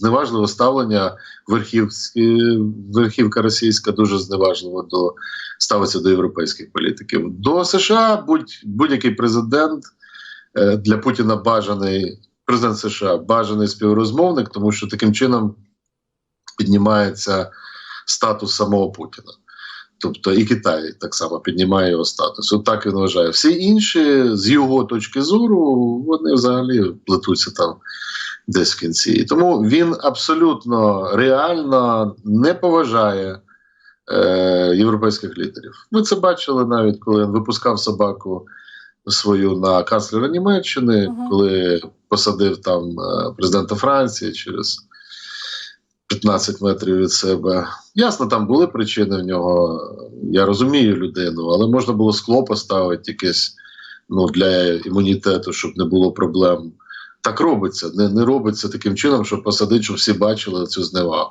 зневажливе ставлення верхівські, верхівка російська дуже зневажливо до ставиться до європейських політиків. До США будь, будь-який президент е, для Путіна бажаний президент США бажаний співрозмовник, тому що таким чином піднімається статус самого Путіна. Тобто і Китай так само піднімає його статус. От так він вважає. Всі інші, з його точки зору, вони взагалі плетуться там десь в кінці. І тому він абсолютно реально не поважає е, європейських лідерів. Ми це бачили навіть, коли він випускав собаку свою на канцлера Німеччини, Мгм. коли посадив там е, президента Франції через 15 метрів від себе. Ясно, там були причини в нього. Я розумію людину, але можна було скло поставити якесь ну, для імунітету, щоб не було проблем. Так робиться. Не, не робиться таким чином, щоб посадити, щоб всі бачили цю зневагу.